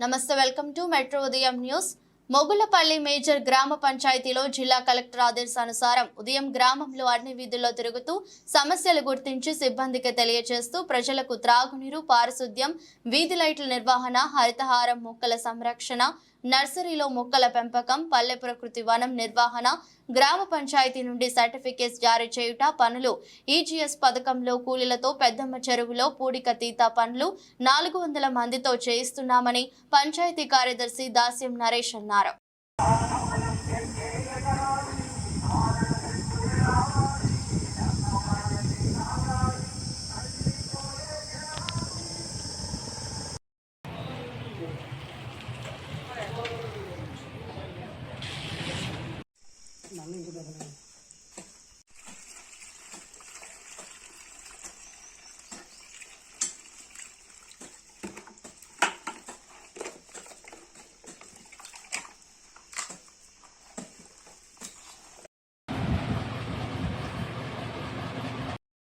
నమస్తే welcome to metro Udayam news Mogullapalli major గ్రామ పంచాయతీలో జిల్లా కలెక్టర్ ఆదేశానుసారం ఉదయం గ్రామంలో అన్ని వీధుల్లో తిరుగుతూ సమస్యలు గుర్తించి సిబ్బందికి తెలియజేస్తూ ప్రజలకు త్రాగునీరు పారిశుద్ధ్యం వీధి లైట్ల నిర్వహణ హరితహారం మొక్కల సంరక్షణ నర్సరీలో మొక్కల పెంపకం పల్లె ప్రకృతి వనం నిర్వహణ గ్రామ పంచాయతీ నుండి సర్టిఫికేట్స్ జారీ చేయుట పనులు ఈజీఎస్ పథకంలో కూలీలతో పెద్దమ్మ చెరువులో పూడిక తీత పనులు నాలుగు వందల మందితో చేయిస్తున్నామని పంచాయతీ కార్యదర్శి దాస్యం నరేష్ అన్నారు. పాల్గొన్నారు నన్ను ఇంటి